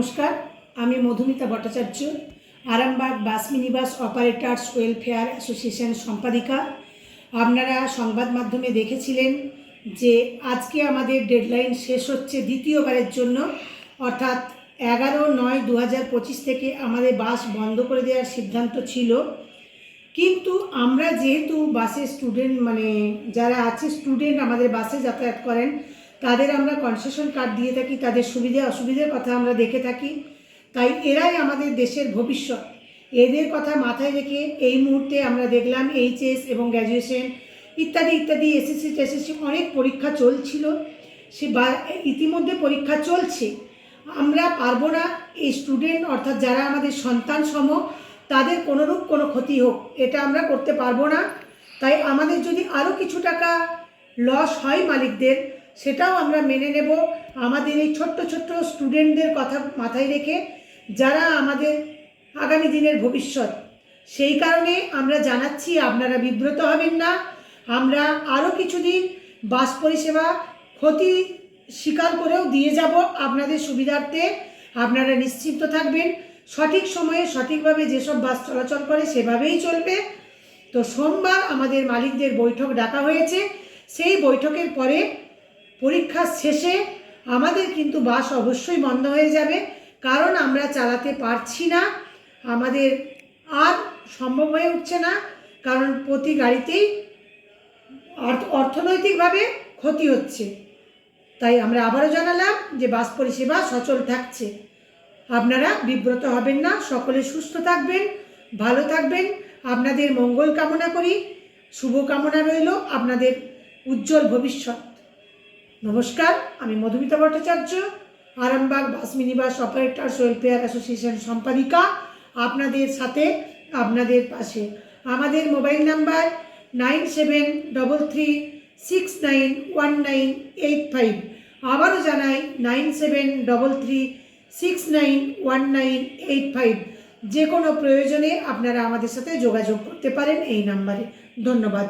নমস্কার, আমি Madhumita Bhattacharya, Arambagh bus minibus operators welfare association সম্পাদিকা। আপনারা সংবাদ মাধ্যমে দেখেছিলেন যে আজকে আমাদের ডেডলাইন শেষ হচ্ছে দ্বিতীয়বারের জন্য, অর্থাৎ এগারো নয় দু হাজার থেকে আমাদের বাস বন্ধ করে দেওয়ার সিদ্ধান্ত ছিল। কিন্তু আমরা যেহেতু বাসে স্টুডেন্ট মানে যারা আছে স্টুডেন্ট আমাদের বাসে যাতায়াত করেন তাদের আমরা কনসেশন কার্ড দিয়ে থাকি, তাদের সুবিধা, অসুবিধার কথা আমরা দেখে থাকি। তাই এরাই আমাদের দেশের ভবিষ্যৎ। এদের কথা মাথায় রেখে এই মুহূর্তে আমরা দেখলাম এইচএস এবং গ্র্যাজুয়েশন ইত্যাদি ইত্যাদি, এসএসসি, টেসএসসি অনেক পরীক্ষা চলছিল। সে বা, ইতিমধ্যে পরীক্ষা চলছে। আমরা পারব না, এই স্টুডেন্ট অর্থাৎ যারা আমাদের সন্তান সম, তাদের কোনোরূপ কোনো ক্ষতি হোক, এটা আমরা করতে পারব না। তাই আমাদের যদি আরও কিছু টাকা লস হয় মালিকদের সেটাও আমরা মেনে নেব। আমাদের এই ছোট্ট ছোট্ট স্টুডেন্টদের কথা মাথায় রেখে যারা আমাদের আগামী দিনের ভবিষ্যৎ, সেই কারণে আমরা জানাচ্ছি আপনারা বিব্রত হবেন না। আমরা আরও কিছুদিন বাস পরিষেবা ক্ষতি স্বীকার করেও দিয়ে যাব আপনাদের সুবিধার্থে। আপনারা নিশ্চিন্ত থাকবেন, সঠিক সময়ে সঠিকভাবে যেসব বাস চলাচল করে সেভাবেই চলবে। তো সোমবার আমাদের মালিকদের বৈঠক ডাকা হয়েছে। সেই বৈঠকের পরে পরীক্ষা শেষে আমাদের কিন্তু বাস অবশ্যই বন্ধ হয়ে যাবে, কারণ আমরা চালাতে পারছি না। আমাদের আর সম্ভব হয়ে উঠছে না, কারণ প্রতি গাড়িতেই অর্থ, অর্থনৈতিকভাবে ক্ষতি হচ্ছে। তাই আমরা আবারও জানালাম যে বাস পরিষেবা সচল থাকছে। আপনারা বিব্রত হবেন না, সকলে সুস্থ থাকবেন, ভালো থাকবেন। আপনাদের মঙ্গল কামনা করি, শুভ কামনা রইল, আপনাদের উজ্জ্বল ভবিষ্যৎ। নমস্কার, আমি Madhumita Bhattacharya, Arambagh bus minibus operators welfare association সম্পাদিকা আপনাদের সাথে, আপনাদের পাশে। আমাদের mobile number nine seven double three six nine one nine eight five. আবারও জানাই nine seven double three six nine one nine eight five. যে কোনো প্রয়োজনে আপনারা আমাদের সাথে যোগাযোগ করতে পারেন এই নাম্বারে। ধন্যবাদ।